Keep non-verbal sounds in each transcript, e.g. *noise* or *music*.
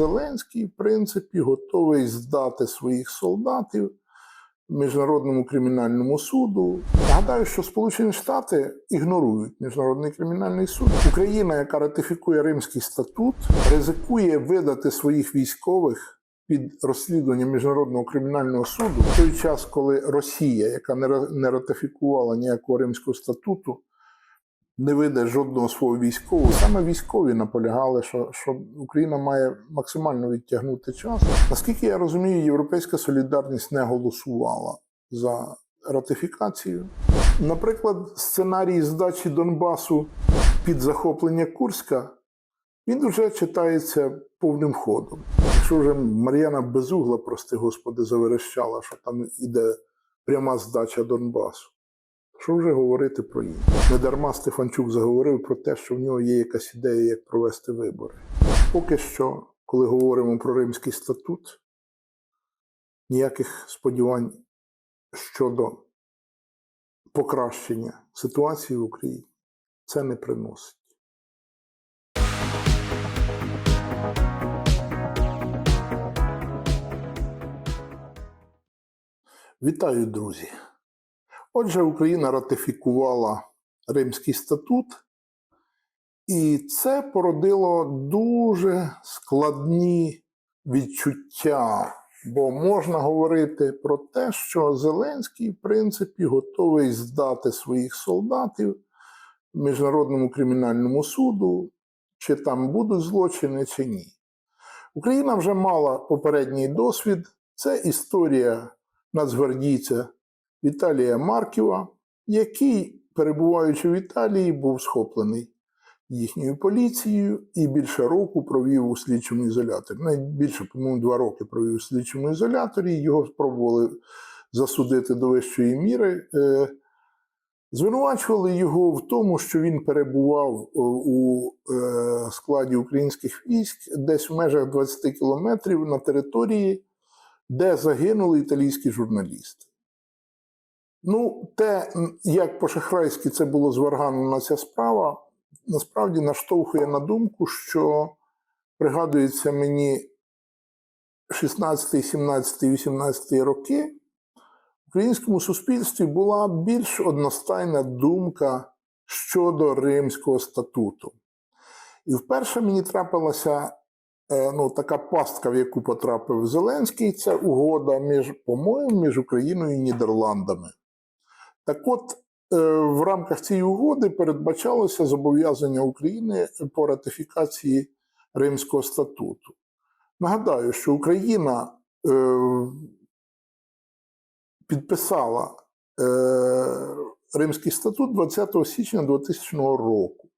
Зеленський, в принципі, готовий здати своїх солдатів Міжнародному кримінальному суду. Нагадаю, що Сполучені Штати ігнорують Міжнародний кримінальний суд. Україна, яка ратифікує Римський статут, ризикує видати своїх військових під розслідування Міжнародного кримінального суду в той час, коли Росія, яка не ратифікувала ніякого Римського статуту, не видає жодного свого військового. Саме військові наполягали, що, що Україна має максимально відтягнути час. Наскільки я розумію, Європейська солідарність не голосувала за ратифікацію. Наприклад, сценарій здачі Донбасу під захоплення Курська він вже читається повним ходом. Якщо вже Мар'яна Безугла, прости господи, заверещала, що там іде пряма здача Донбасу. Що вже говорити про інше? Недарма Стефанчук заговорив про те, що в нього є якась ідея, як провести вибори. Поки що, коли говоримо про Римський статут, ніяких сподівань щодо покращення ситуації в Україні це не приносить. Вітаю, друзі! Отже, Україна ратифікувала Римський статут, і це породило дуже складні відчуття, бо можна говорити про те, що Зеленський, в принципі, готовий здати своїх солдатів Міжнародному кримінальному суду, чи там будуть злочини, чи ні. Україна вже мала попередній досвід. Це історія нацгвардійця Віталія Марківа, який, перебуваючи в Італії, був схоплений їхньою поліцією і більше року провів у слідчому ізоляторі. Навіть більше, по-моєму, два роки провів у слідчому ізоляторі. Його спробували засудити до вищої міри. Е, Звинувачували його в тому, що він перебував е, у е, складі українських військ десь в межах 20 кілометрів на території, де загинули італійські журналісти. Ну, те, як по-шахрайськи це було зварганена ця справа, насправді наштовхує на думку, що пригадується мені 16, 17, 18 роки, в українському суспільстві була більш одностайна думка щодо Римського статуту. І вперше мені трапилася е, ну, така пастка, в яку потрапив Зеленський, це угода між, по-моєму, між Україною і Нідерландами. Так от, е, в рамках цієї угоди передбачалося зобов'язання України по ратифікації Римського статуту. Нагадаю, що Україна е, підписала е, Римський статут 20 січня 2000 року.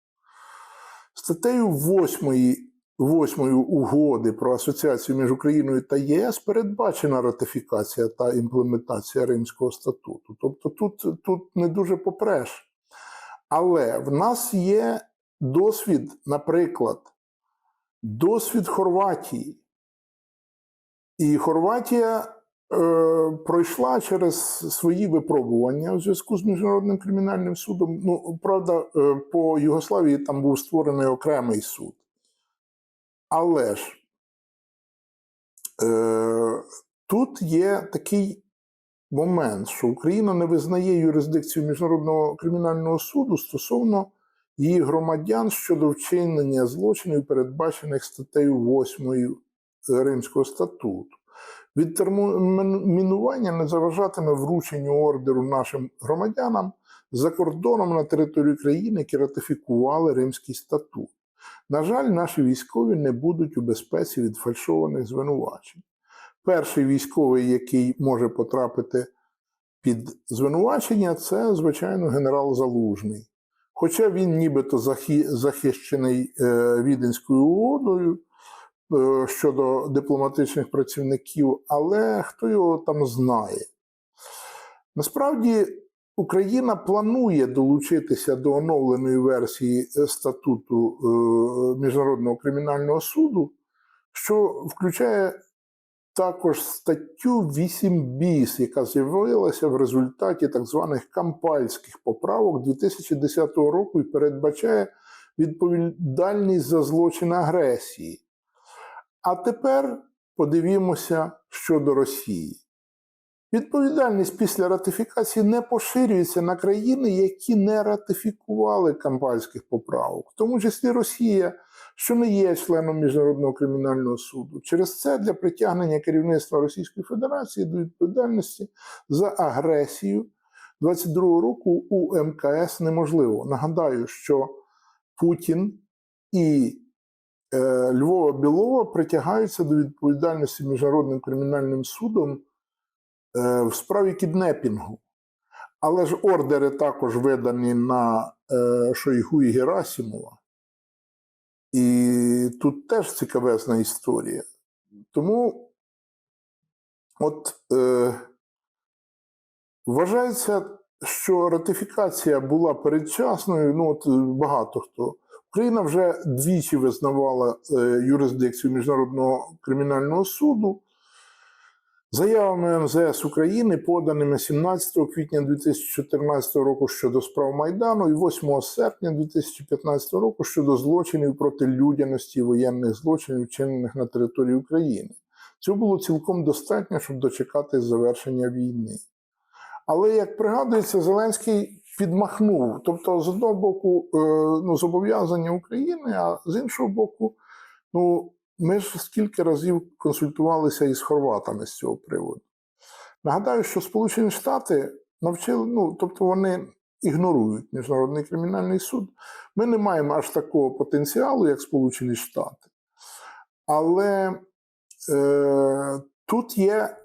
Статтею 8, 8 угоди про асоціацію між Україною та ЄС передбачена ратифікація та імплементація Римського статуту. Тобто тут, тут не дуже попреш. Але в нас є досвід, наприклад, досвід Хорватії. І Хорватія е, пройшла через свої випробування у зв'язку з Міжнародним кримінальним судом. Ну, правда, е, по Югославії там був створений окремий суд. Але ж е, тут є такий момент, що Україна не визнає юрисдикцію Міжнародного кримінального суду стосовно її громадян щодо вчинення злочинів, передбачених статтею 8 Римського статуту. Відтермінування не заважатиме врученню ордеру нашим громадянам за кордоном на території країни, які ратифікували Римський статут. На жаль, наші військові не будуть у безпеці від фальшованих звинувачень. Перший військовий, який може потрапити під звинувачення, це, звичайно, генерал Залужний. Хоча він нібито захищений е, Віденською угодою е, щодо дипломатичних працівників, але хто його там знає. Насправді, Україна планує долучитися до оновленої версії е, статуту е, Міжнародного кримінального суду, що включає також статтю 8 біс, яка з'явилася в результаті так званих кампальських поправок 2010 року і передбачає відповідальність за злочин агресії. А тепер подивімося щодо Росії. Відповідальність після ратифікації не поширюється на країни, які не ратифікували Кампальських поправок, в тому числі Росія, що не є членом Міжнародного кримінального суду. Через це для притягнення керівництва Російської Федерації до відповідальності за агресію 22-го року у МКС неможливо. Нагадаю, що Путін і е, Львова Білова притягаються до відповідальності Міжнародним кримінальним судом в справі кіднепінгу. Але ж ордери також видані на е, Шойгу і Герасимова. І тут теж цікавезна історія. Тому от е, вважається, що ратифікація була передчасною. Ну, от е, багато хто. Україна вже двічі визнавала е, юрисдикцію Міжнародного кримінального суду. Заявами МЗС України, поданими 17 квітня 2014 року щодо справ Майдану і 8 серпня 2015 року щодо злочинів проти людяності і воєнних злочинів, вчинених на території України. Цього було цілком достатньо, щоб дочекати завершення війни. Але, як пригадується, Зеленський підмахнув. Тобто, з одного боку, е, ну, зобов'язання України, а з іншого боку, ну, ми ж скільки разів консультувалися із хорватами з цього приводу. Нагадаю, що Сполучені Штати навчили, ну, тобто вони ігнорують Міжнародний кримінальний суд. Ми не маємо аж такого потенціалу, як Сполучені Штати. Але е, тут є,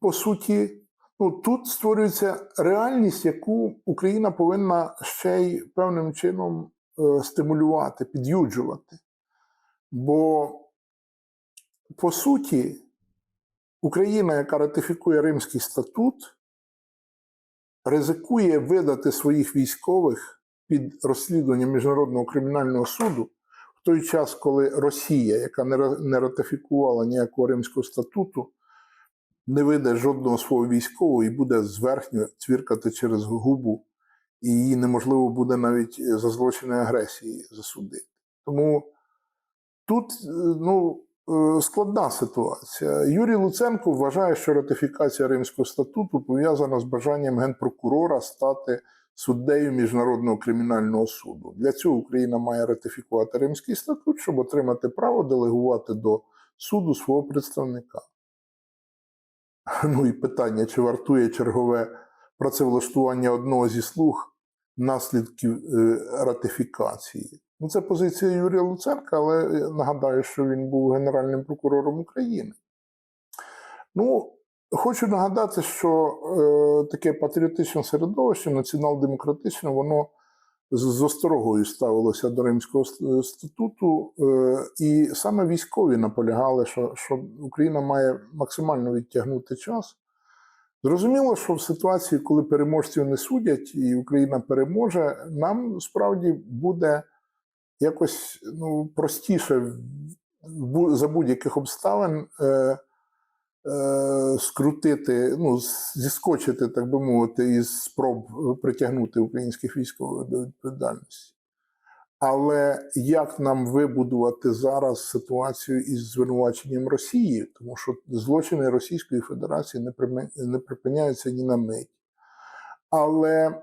по суті, ну, тут створюється реальність, яку Україна повинна ще й певним чином е, стимулювати, під'юджувати. Бо, по суті, Україна, яка ратифікує Римський статут, ризикує видати своїх військових під розслідування Міжнародного кримінального суду в той час, коли Росія, яка не ратифікувала ніякого Римського статуту, не видає жодного свого військового і буде зверхньо цвіркати через губу, і її неможливо буде навіть за злочини агресії засудити. Тому Тут е, ну, е, складна ситуація. Юрій Луценко вважає, що ратифікація Римського статуту пов'язана з бажанням генпрокурора стати суддею Міжнародного кримінального суду. Для цього Україна має ратифікувати Римський статут, щоб отримати право делегувати до суду свого представника. *laughs* Ну і питання, чи вартує чергове працевлаштування одного зі слуг наслідків е, ратифікації. Ну, це позиція Юрія Луценка, але нагадаю, що він був Генеральним прокурором України. Ну, хочу нагадати, що е, таке патріотичне середовище, націонал-демократичне, воно з, осторогою ставилося до Римського статуту, е, і саме військові наполягали, що, що Україна має максимально відтягнути час. Зрозуміло, що в ситуації, коли переможців не судять і Україна переможе, нам справді буде якось ну, простіше за будь-яких обставин е, е, скрутити, ну, зіскочити, так би мовити, із спроб притягнути українських військових до відповідальності. Але як нам вибудувати зараз ситуацію із звинуваченням Росії, тому що злочини Російської Федерації не припиняються ні на мить. Але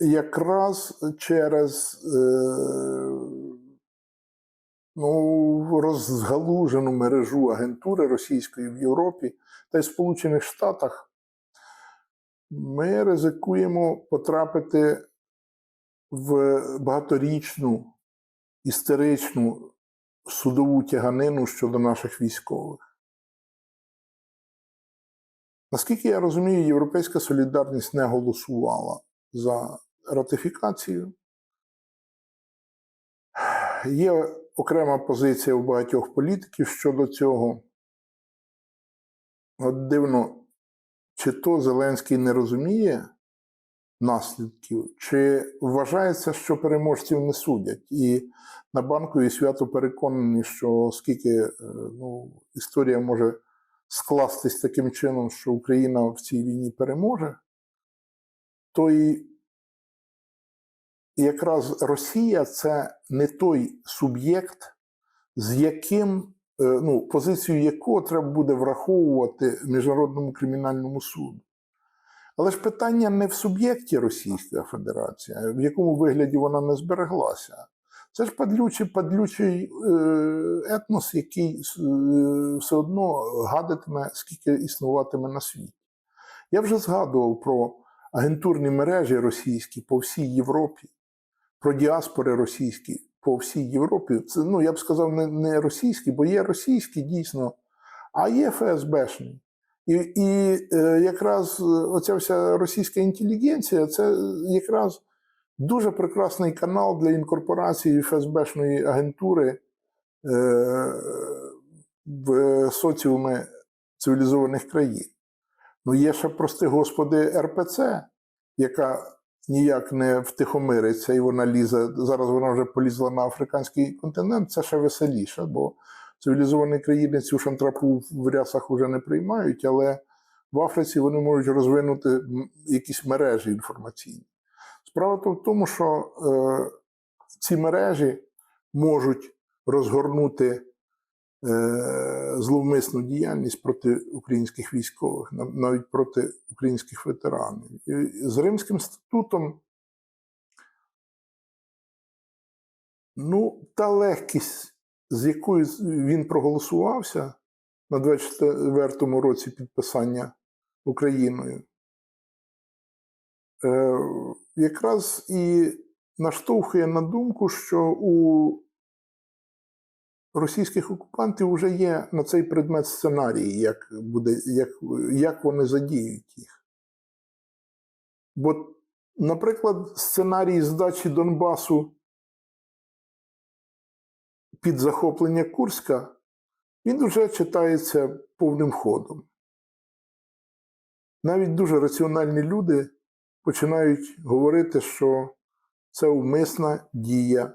якраз через е, ну, розгалужену мережу агентури російської в Європі та й Сполучених Штатах ми ризикуємо потрапити в багаторічну істеричну судову тяганину щодо наших військових. Наскільки я розумію, Європейська солідарність не голосувала за ратифікацію. Є окрема позиція у багатьох політиків щодо цього. От дивно, чи то Зеленський не розуміє наслідків, чи вважається, що переможців не судять. І на банкові свято переконані, що скільки е, ну, історія може скластись таким чином, що Україна в цій війні переможе, то і якраз Росія це не той суб'єкт, з яким е, ну, позицію якого треба буде враховувати Міжнародному кримінальному суду. Але ж питання не в суб'єкті Російська Федерація, в якому вигляді вона не збереглася. Це ж падлючий, падлючий е, етнос, який е, все одно гадатиме, скільки існуватиме на світі. Я вже згадував про агентурні мережі російські по всій Європі, про діаспори російські по всій Європі. Це, ну, я б сказав, не, не російські, бо є російські дійсно, а є ФСБшні. І, і е, якраз оця вся російська інтелігенція це якраз дуже прекрасний канал для інкорпорації ФСБшної агентури е, в соціуми цивілізованих країн. Ну, є ще, прости господи, РПЦ, яка ніяк не втихомириться, і вона лізе. Зараз вона вже полізла на африканський континент. Це ще веселіше, бо цивілізовані країни цю шантрапу в рясах вже не приймають, але в Африці вони можуть розвинути якісь мережі інформаційні. Справа то в тому, що е, ці мережі можуть розгорнути зловмисну діяльність проти українських військових, навіть проти українських ветеранів. І з Римським статутом ну, та легкість, з якою він проголосувався на 24-му році підписання Україною, е, якраз і наштовхує на думку, що у російських окупантів вже є на цей предмет сценарії, як, буде, як, як вони задіють їх. Бо, наприклад, сценарій здачі Донбасу під захоплення Курська, він вже читається повним ходом. Навіть дуже раціональні люди починають говорити, що це умисна дія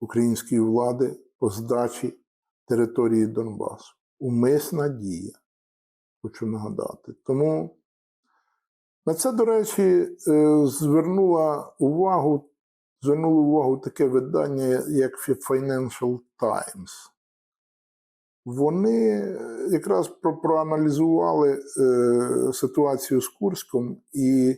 української влади здачі території Донбасу. Умисна дія, хочу нагадати. Тому на це, до речі, е, звернула увагу, звернуло увагу таке видання, як Financial Times. Вони е, якраз про- проаналізували е, ситуацію з Курськом і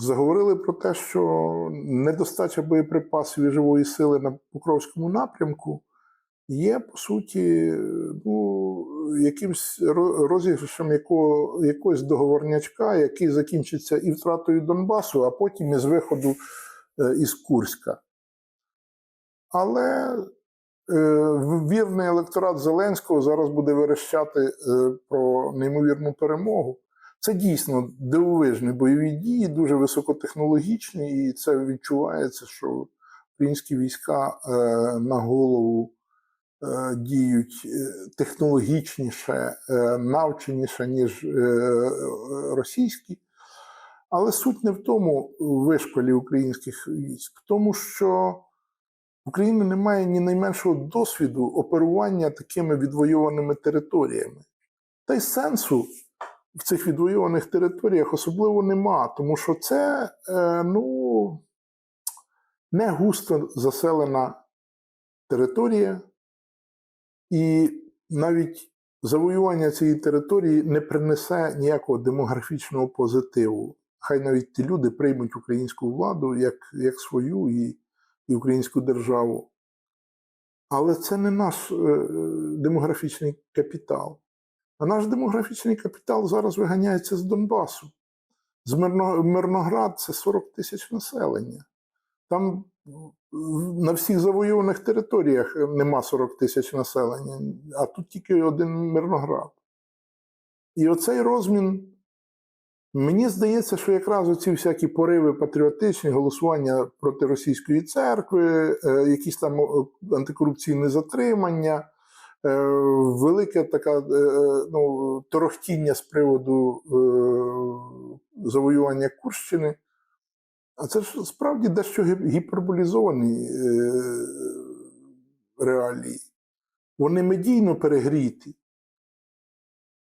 заговорили про те, що недостача боєприпасів і живої сили на Покровському напрямку є, по суті, ну, якимсь ро- розіграшем якого, якогось договорнячка, який закінчиться і втратою Донбасу, а потім із виходу е, із Курська. Але е, вірний електорат Зеленського зараз буде верещати е, про неймовірну перемогу. Це дійсно дивовижні бойові дії, дуже високотехнологічні, і це відчувається, що українські війська е, на голову е, діють е, технологічніше, е, навченіше, ніж е, російські. Але суть не в тому вишколі українських військ, в тому, що в Україні немає ні найменшого досвіду оперування такими відвоюваними територіями. Та й сенсу в цих відвоюваних територіях особливо нема, тому що це е, ну, не густо заселена територія, і навіть завоювання цієї території не принесе ніякого демографічного позитиву. Хай навіть ті люди приймуть українську владу як, як свою і, і українську державу. Але це не наш е, демографічний капітал. А наш демографічний капітал зараз виганяється з Донбасу. З Мирно, Мирноград це 40 тисяч населення. Там на всіх завоюваних територіях нема 40 тисяч населення, а тут тільки один Мирноград. І оцей розмін, мені здається, що якраз оці всякі пориви патріотичні, голосування проти російської церкви, е, якісь там антикорупційні затримання, велике таке е, ну, торохтіння з приводу е, завоювання Курщини. А це ж справді дещо гіперболізовані е, реалії. Вони медійно перегріті,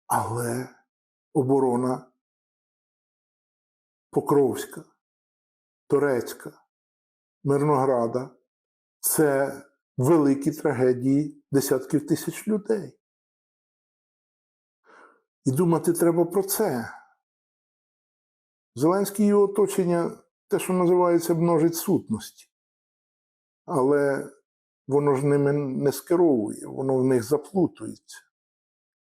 але оборона Покровська, Турецька, Мирнограда це великі трагедії десятків тисяч людей. І думати треба про це. Зеленський і його оточення те, що називається, множить сутності. Але воно ж ними не скеровує, воно в них заплутується.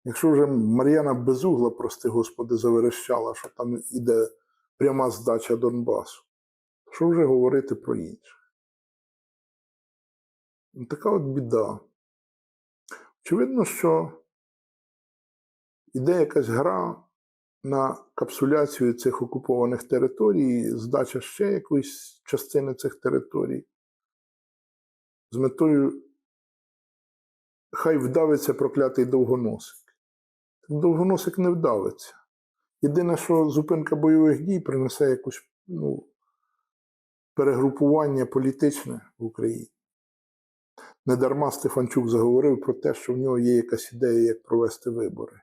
Якщо вже Мар'яна Безугла, прости Господи, заверещала, що там іде пряма здача Донбасу, що вже говорити про інших? Така от біда. Очевидно, що іде якась гра на капсуляцію цих окупованих територій, здача ще якоїсь частини цих територій. З метою хай вдавиться проклятий довгоносик. Довгоносик не вдавиться. Єдине, що зупинка бойових дій принесе якусь ну, перегрупування політичне в Україні. Недарма Стефанчук заговорив про те, що в нього є якась ідея, як провести вибори.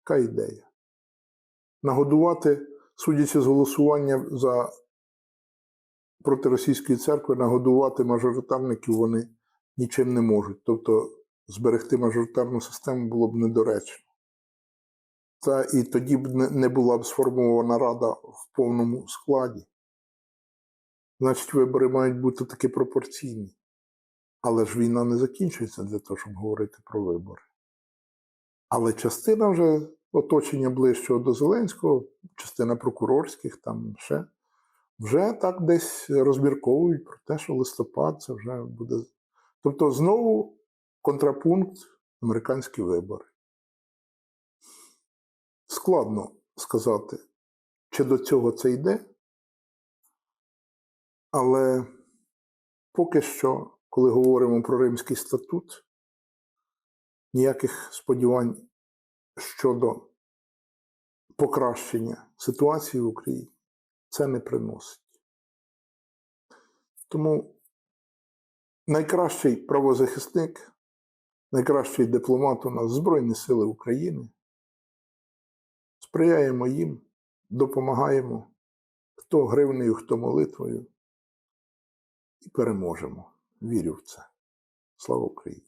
Яка ідея? Нагодувати, судячи з голосування за проти російської церкви, нагодувати мажоритарників вони нічим не можуть. Тобто зберегти мажоритарну систему було б недоречно. Та і тоді б не- була б сформована рада в повному складі. Значить, вибори мають бути таки пропорційні. Але ж війна не закінчується для того, щоб говорити про вибори. Але частина вже оточення ближчого до Зеленського, частина прокурорських, там ще, вже так десь розмірковують про те, що листопад це вже буде. Тобто знову контрапункт американські вибори. Складно сказати, чи до цього це йде, але поки що, коли говоримо про Римський статут, ніяких сподівань щодо покращення ситуації в Україні це не приносить. Тому найкращий правозахисник, найкращий дипломат у нас Збройні Сили України. Сприяємо їм, допомагаємо, хто гривнею, хто молитвою, і переможемо. Вірю в це. Слава Україні!